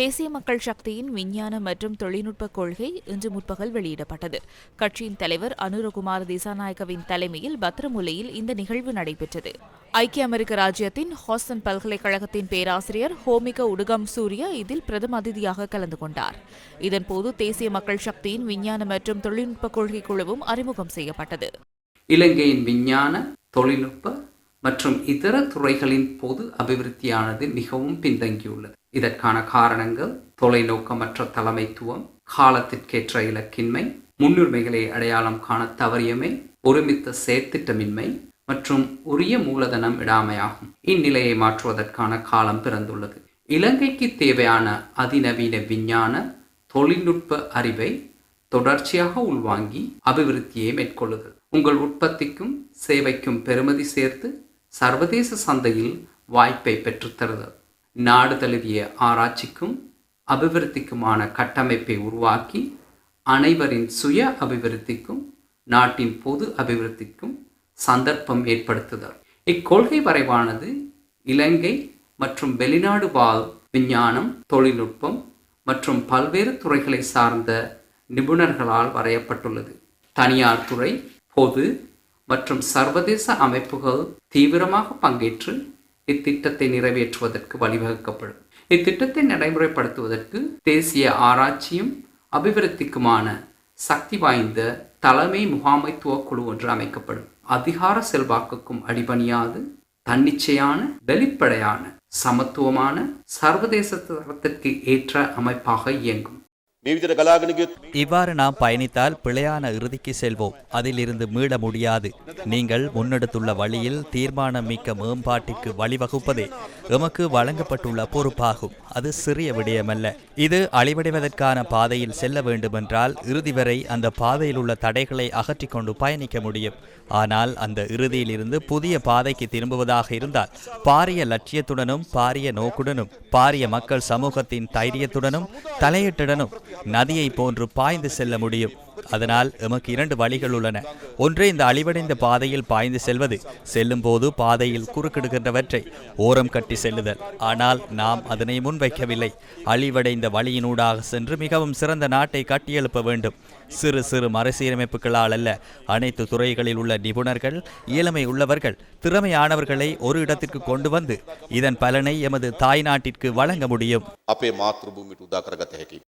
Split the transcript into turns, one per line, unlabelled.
தேசிய மக்கள் சக்தியின் விஞ்ஞான மற்றும் தொழில்நுட்ப கொள்கை இன்று முற்பகல் வெளியிடப்பட்டது. கட்சியின் தலைவர் அனுரகுமார் திசாநாயக்கவின் தலைமையில் பத்ரமுலையில் இந்த நிகழ்வு நடைபெற்றது. ஐக்கிய அமெரிக்க ராஜ்யத்தின் ஹாஸ்டன் பல்கலைக்கழகத்தின் பேராசிரியர் ஹோமிக உடுகம் சூர்யா இதில் பிரதம அதிதியாக கலந்து கொண்டார். இதன்போது தேசிய மக்கள் சக்தியின் விஞ்ஞான மற்றும் தொழில்நுட்ப கொள்கை குழுவும் அறிமுகம் செய்யப்பட்டது.
இலங்கையின் விஞ்ஞான தொழில்நுட்ப மற்றும் இதர துறைகளின் பொது அபிவிருத்தியானது மிகவும் பின்தங்கியுள்ளது. இதற்கான காரணங்கள் தொலைநோக்கமற்ற தலைமைத்துவம் காலத்திற்கேற்ற இலக்கின்மை முன்னுரிமைகளை அடையாளம் காண தவறியமை ஒருமித்த செயற்திட்டமின்மை மற்றும் உரிய மூலதனம் இடாமையாகும். இந்நிலையை மாற்றுவதற்கான காலம் பிறந்துள்ளது. இலங்கைக்கு தேவையான அதிநவீன விஞ்ஞான தொழில்நுட்ப அறிவை தொடர்ச்சியாக உள்வாங்கி அபிவிருத்தியை மேற்கொள்ளுதல். உங்கள் உற்பத்திக்கும் சேவைக்கும் பெறுமதி சேர்த்து சர்வதேச சந்தையில் வாய்ப்பை பெற்றுத்தருதல். நாடு தழுவிய ஆராய்ச்சிக்கும் அபிவிருத்திக்குமான கட்டமைப்பை உருவாக்கி அனைவரின் சுய அபிவிருத்திக்கும் நாட்டின் பொது அபிவிருத்திக்கும் சந்தர்ப்பம் ஏற்படுத்துதல். இக்கொள்கை வரைவானது இலங்கை மற்றும் வெளிநாடு வாழ் விஞ்ஞானம் தொழில்நுட்பம் மற்றும் பல்வேறு துறைகளை சார்ந்த நிபுணர்களால் வரையப்பட்டுள்ளது. தனியார் துறை பொது மற்றும் சர்வதேச அமைப்புகள் தீவிரமாக பங்கேற்று இத்திட்டத்தை நிறைவேற்றுவதற்கு வழிவகுக்கப்படும். இத்திட்டத்தை நடைமுறைப்படுத்துவதற்கு தேசிய ஆராய்ச்சியும் அபிவிருத்திக்குமான சக்தி வாய்ந்த தலைமை முகாமைத்துவ குழு ஒன்று அமைக்கப்படும். அதிகார செல்வாக்குக்கும் அடிபணியாது தன்னிச்சையான வெளிப்படையான சமத்துவமான சர்வதேச தரத்திற்கு ஏற்ற அமைப்பாக இயங்கும்.
இவ்வாறு நாம் பயணித்தால் பிழையான இறுதிக்கு செல்வோம். அதிலிருந்து மீள முடியாது. நீங்கள் முன்னெடுத்துள்ள வழியில் தீர்மானம் மிக்க மேம்பாட்டிற்கு வழிவகுப்பதே எமக்கு வழங்கப்பட்டுள்ள பொறுப்பாகும். அது சிறிய விடயமல்ல. இது அழிவடைவதற்கான பாதையில் செல்ல வேண்டுமென்றால் இறுதி வரை அந்த பாதையில் உள்ள தடைகளை அகற்றிக்கொண்டு பயணிக்க முடியும். ஆனால் அந்த இறுதியிலிருந்து புதிய பாதைக்கு திரும்புவதாக இருந்தால் பாரிய லட்சியத்துடனும் பாரிய நோக்குடனும் பாரிய மக்கள் சமூகத்தின் தைரியத்துடனும் தலையீட்டுடனும் நதியை போன்று பாய்ந்து செல்ல முடியும். அதனால் எமக்கு இரண்டு வழிகள் உள்ளன. ஒன்று இந்த அழிவடைந்த பாதையில் பாய்ந்து செல்வது செல்லும் போது பாதையில் குறுக்கிடுகின்றவற்றை ஓரம் கட்டி செல்லுதல். ஆனால் நாம் அதனை முன்வைக்கவில்லை. அழிவடைந்த வழியினூடாக சென்று மிகவும் சிறந்த நாட்டை கட்டியெழுப்ப வேண்டும். சிறு சிறு மறுசீரமைப்புகளால் அல்ல அனைத்து துறைகளில் உள்ள நிபுணர்கள் இயலமை உள்ளவர்கள் திறமையானவர்களை ஒரு இடத்திற்கு கொண்டு வந்து இதன் பலனை எமது தாய் நாட்டிற்கு வழங்க முடியும்.
அப்பே மாத்ருபூமி உதாகரகத்தை